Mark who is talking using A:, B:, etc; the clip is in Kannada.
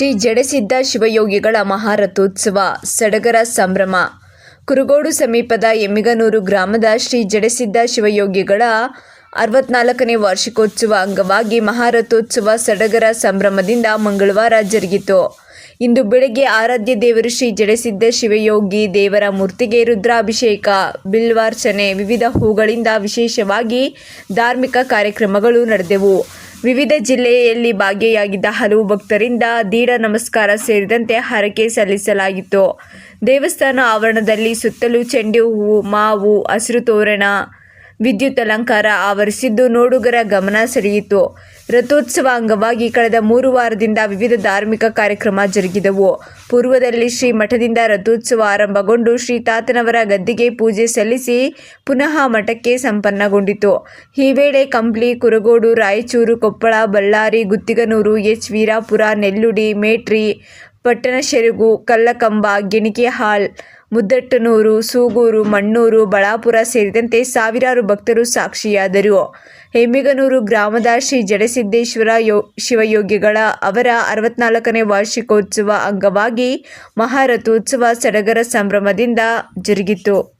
A: ಶ್ರೀ ಜಡಸಿದ್ಧ ಶಿವಯೋಗಿಗಳ ಮಹಾರಥೋತ್ಸವ ಸಡಗರ ಸಂಭ್ರಮ. ಕುರುಗೋಡು ಸಮೀಪದ ಎಮ್ಮಿಗನೂರು ಗ್ರಾಮದ ಶ್ರೀ ಜಡಸಿದ್ಧ ಶಿವಯೋಗಿಗಳ ಅರವತ್ನಾಲ್ಕನೇ ವಾರ್ಷಿಕೋತ್ಸವ ಅಂಗವಾಗಿ ಮಹಾರಥೋತ್ಸವ ಸಡಗರ ಸಂಭ್ರಮದಿಂದ ಮಂಗಳವಾರ ಜರುಗಿತು. ಇಂದು ಬೆಳಗ್ಗೆ ಆರಾಧ್ಯ ದೇವರು ಶ್ರೀ ಜಡಸಿದ್ಧ ಶಿವಯೋಗಿ ದೇವರ ಮೂರ್ತಿಗೆ ರುದ್ರಾಭಿಷೇಕ, ಬಿಲ್ವಾರ್ಚನೆ, ವಿವಿಧ ಹೂಗಳಿಂದ ವಿಶೇಷವಾಗಿ ಧಾರ್ಮಿಕ ಕಾರ್ಯಕ್ರಮಗಳು ನಡೆದೆವು. ವಿವಿಧ ಜಿಲ್ಲೆಯಲ್ಲಿ ಭಾಗಿಯಾಗಿದ್ದ ಹಲವು ಭಕ್ತರಿಂದ ದೀಡ ನಮಸ್ಕಾರ ಸೇರಿದಂತೆ ಹರಕೆ ಸಲ್ಲಿಸಲಾಗಿತ್ತು. ದೇವಸ್ಥಾನ ಆವರಣದಲ್ಲಿ ಸುತ್ತಲೂ ಚೆಂಡು ಹೂವು, ಮಾವು, ಹಸಿರು ತೋರಣ, ವಿದ್ಯುತ್ ಅಲಂಕಾರ ಆವರಿಸಿದ್ದು ನೋಡುಗರ ಗಮನ ಸೆಳೆಯಿತು. ರಥೋತ್ಸವ ಅಂಗವಾಗಿ ಕಳೆದ ಮೂರು ವಾರದಿಂದ ವಿವಿಧ ಧಾರ್ಮಿಕ ಕಾರ್ಯಕ್ರಮ ಜರುಗಿದವು. ಪೂರ್ವದಲ್ಲಿ ಶ್ರೀ ಮಠದಿಂದ ರಥೋತ್ಸವ ಆರಂಭಗೊಂಡು ಶ್ರೀ ತಾತನವರ ಗದ್ದಿಗೆ ಪೂಜೆ ಸಲ್ಲಿಸಿ ಪುನಃ ಮಠಕ್ಕೆ ಸಂಪನ್ನಗೊಂಡಿತು. ಈ ವೇಳೆ ಕಂಪ್ಲಿ ಕುರಗೋಡು, ರಾಯಚೂರು, ಕೊಪ್ಪಳ, ಬಳ್ಳಾರಿ, ಗುತ್ತಿಗನೂರು, ಎಚ್. ವೀರಾಪುರ, ನೆಲ್ಲುಡಿ, ಮೇಟ್ರಿ, ಪಟ್ಟಣಶೆರಗು, ಕಲ್ಲಕಂಬ, ಗೆಣಿಕೆಹಾಳ್ ಮುದ್ದಟ್ಟನೂರು, ಸೂಗೂರು, ಮಣ್ಣೂರು, ಬಳ್ಳಾಪುರ ಸೇರಿದಂತೆ ಸಾವಿರಾರು ಭಕ್ತರು ಸಾಕ್ಷಿಯಾದರು. ಹೆಮ್ಮಿಗನೂರು ಗ್ರಾಮದ ಶ್ರೀ ಜಡಸಿದ್ದೇಶ್ವರ ಯೋ, ಶಿವಯೋಗಿಗಳ ಅವರ ಅರವತ್ನಾಲ್ಕನೇ ವಾರ್ಷಿಕೋತ್ಸವ ಅಂಗವಾಗಿ ಮಹಾರಥೋತ್ಸವ ಸಡಗರ ಸಂಭ್ರಮದಿಂದ ಜರುಗಿತು.